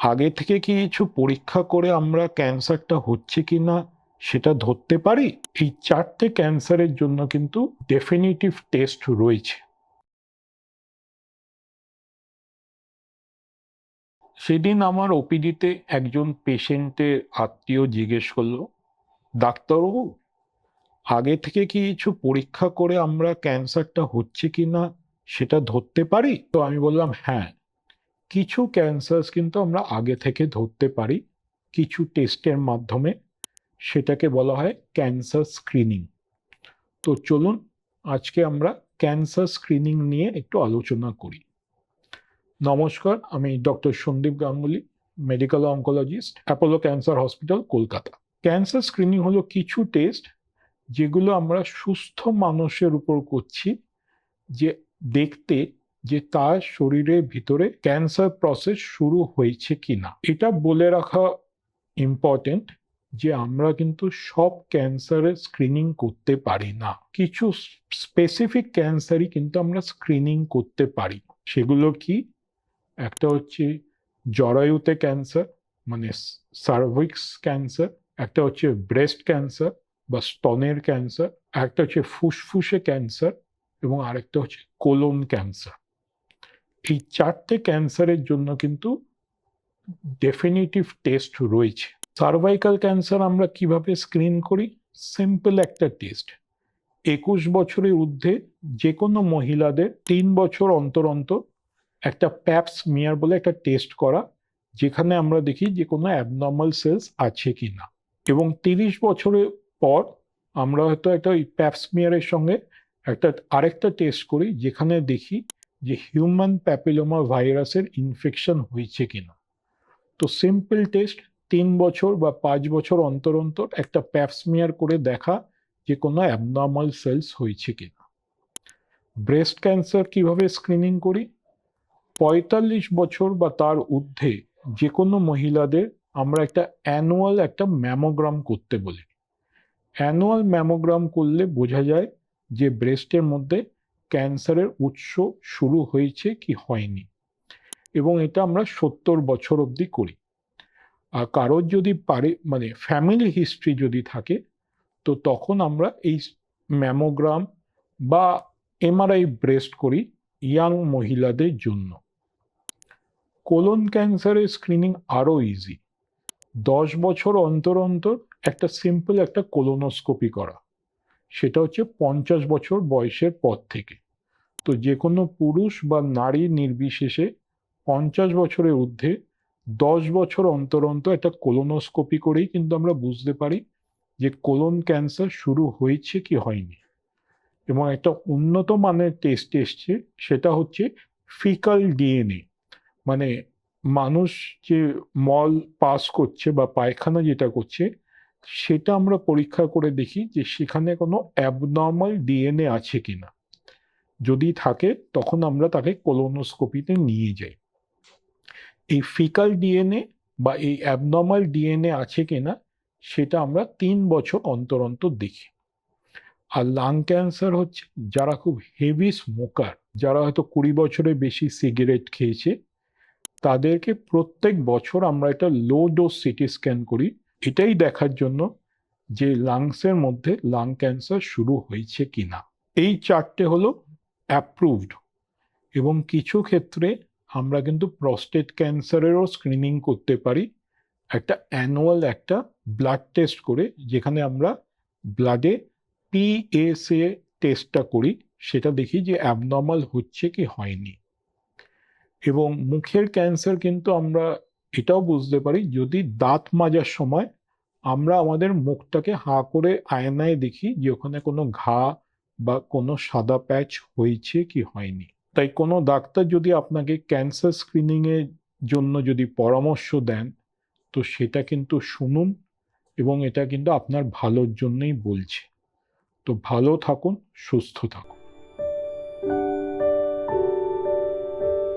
আগে থেকে কি কিছু পরীক্ষা করে আমরা ক্যান্সারটা হচ্ছে কি না সেটা ধরতে পারি? এই চারটে ক্যান্সারের জন্য কিন্তু ডেফিনিটিভ টেস্ট রয়েছে। সেদিন আমার ওপিডিতে একজন পেশেন্টের আত্মীয় জিজ্ঞেস করল, ডাক্তারবাবু, আগে থেকে কি কিছু পরীক্ষা করে আমরা ক্যান্সারটা হচ্ছে কি না সেটা ধরতে পারি? তো আমি বললাম হ্যাঁ। কিছু ক্যান্সার কিন্তু আমরা আগে থেকে ধরতে পারি, কিছু টেস্টের মাধ্যমে। সেটাকে বলা হয় ক্যান্সার স্ক্রিনিং তো চলুন, আজকে আমরা ক্যান্সার স্ক্রিনিং নিয়ে একটু আলোচনা করি। নমস্কার, আমি doctor Sandip Ganguly medical oncologist Apollo cancer hospital Kolkata. Cancer screening হলো কিছু টেস্ট যেগুলো আমরা সুস্থ মানুষের উপর করছি, যে দেখতে যে তার শরীরের ভিতরে ক্যান্সার প্রসেস শুরু হয়েছে কিনা। এটা বলে রাখা ইম্পর্টেন্ট যে আমরা কিন্তু সব ক্যান্সারের স্ক্রিনিং করতে পারি না। কিছু স্পেসিফিক ক্যান্সারই কিন্তু আমরা স্ক্রিনিং করতে পারি। সেগুলো কি? একটা হচ্ছে জরায়ুতে ক্যান্সার মানে সার্ভিক্স ক্যান্সার একটা হচ্ছে ব্রেস্ট ক্যান্সার বা স্তনের ক্যান্সার একটা হচ্ছে ফুসফুসে ক্যান্সার এবং আরেকটা হচ্ছে কোলন ক্যান্সার এই চারটে ক্যান্সারের জন্য কিন্তু ডেফিনিটিভ টেস্ট রয়েছে। সার্ভাইকাল ক্যান্সার আমরা কীভাবে স্ক্রিন করি? সিম্পল একটা টেস্ট একুশ বছরের ঊর্ধ্বে যে কোনো মহিলাদের তিন বছর অন্তর অন্তর একটা প্যাপস মিয়ার বলে একটা টেস্ট করা, যেখানে আমরা দেখি যে কোনো অ্যাবনর্মাল সেলস আছে কি না এবং তিরিশ বছরের পর আমরা হয়তো একটা ওই প্যাপসমিয়ারের সঙ্গে একটা আরেকটা টেস্ট করি, যেখানে দেখি যে হিউম্যান প্যাপিলোমা ভাইরাসের ইনফেকশন হয়েছে কিনা। তো সিম্পল টেস্ট তিন বছর বা পাঁচ বছর অন্তর অন্তর একটা প্যাপসমিয়ার করে দেখা যে কোনো অ্যাবনর্মাল সেলস হয়েছে কিনা। ব্রেস্ট ক্যান্সার কীভাবে স্ক্রিনিং করি? পঁয়তাল্লিশ বছর বা তার ঊর্ধ্বে যে কোনো মহিলাদের আমরা একটা অ্যানুয়াল একটা ম্যামোগ্রাম করতে বলি। অ্যানুয়াল ম্যামোগ্রাম করলে বোঝা যায় যে ব্রেস্টের মধ্যে ক্যান্সারের উৎস শুরু হয়েছে কি হয়নি? এবং এটা আমরা সত্তর বছর অবধি করি। আর কারোর যদি পারে মানে ফ্যামিলি হিস্ট্রি যদি থাকে, তো তখন আমরা এই ম্যামোগ্রাম বা এমআরআই ব্রেস্ট করি ইয়াং মহিলাদের জন্য। কোলন ক্যান্সারের স্ক্রিনিং আরও ইজি দশ বছর অন্তর অন্তর একটা সিম্পল একটা কোলোনোস্কোপি করা। সেটা হচ্ছে পঞ্চাশ বছর বয়সের পর থেকে। তো যে কোনো পুরুষ বা নারী নির্বিশেষে পঞ্চাশ বছরের ঊর্ধ্বে দশ বছর অন্তর অন্তর একটা কোলোনোস্কোপি করেই কিন্তু আমরা বুঝতে পারি যে কোলন ক্যান্সার শুরু হয়েছে কি হয়নি। এবং একটা উন্নত মানের টেস্ট এসছে, সেটা হচ্ছে ফিকাল ডিএনএ মানে মানুষ যে মল পাস করছে বা পায়খানা যেটা করছে সেটা আমরা পরীক্ষা করে দেখি যে সেখানে কোনো অ্যাবনর্মাল ডিএনএ আছে কিনা। যদি থাকে, তখন আমরা তাকে কোলোনোস্কোপিতে নিয়ে যাই। এই ফিকাল ডিএনএ বা এই অ্যাবনর্মাল ডিএনএ আছে কিনা, সেটা আমরা তিন বছর অন্তর অন্তর দেখি। আর লাং ক্যান্সার হচ্ছে, যারা খুব হেভি স্মোকার যারা হয়তো কুড়ি বছরের বেশি সিগারেট খেয়েছে, তাদেরকে প্রত্যেক বছর আমরা একটা লো ডোজ সিটি স্ক্যান করি। এটাই দেখার জন্য যে লাংসের মধ্যে লাং ক্যান্সার শুরু হয়েছে কিনা। এই চারটে হলো অ্যাপ্রুভড এবং কিছু ক্ষেত্রে আমরা কিন্তু প্রস্টেট ক্যান্সারেরও স্ক্রিনিং করতে পারি। একটা অ্যানুয়াল একটা ব্লাড টেস্ট করে যেখানে আমরা ব্লাডে পিএসএ টেস্টটা করি, সেটা দেখি যে অ্যাবনর্মাল হচ্ছে কি হয়নি। এবং মুখের ক্যান্সার কিন্তু আমরা এটাও বুঝতে পারি যদি দাঁত মাজার সময় আমরা আমাদের মুখটাকে হাঁ করে আয়নায় দেখি যে ওখানে কোনো ঘা বা কোনো সাদা প্যাচ হয়েছে কি হয়নি। তাই কোনো ডাক্তার যদি আপনাকে ক্যান্সার স্ক্রিনিংয়ের জন্য যদি পরামর্শ দেন, তো সেটা কিন্তু শুনুন এবং এটা কিন্তু আপনার ভালোর জন্যই বলছে। তো ভালো থাকুন, সুস্থ থাকুন।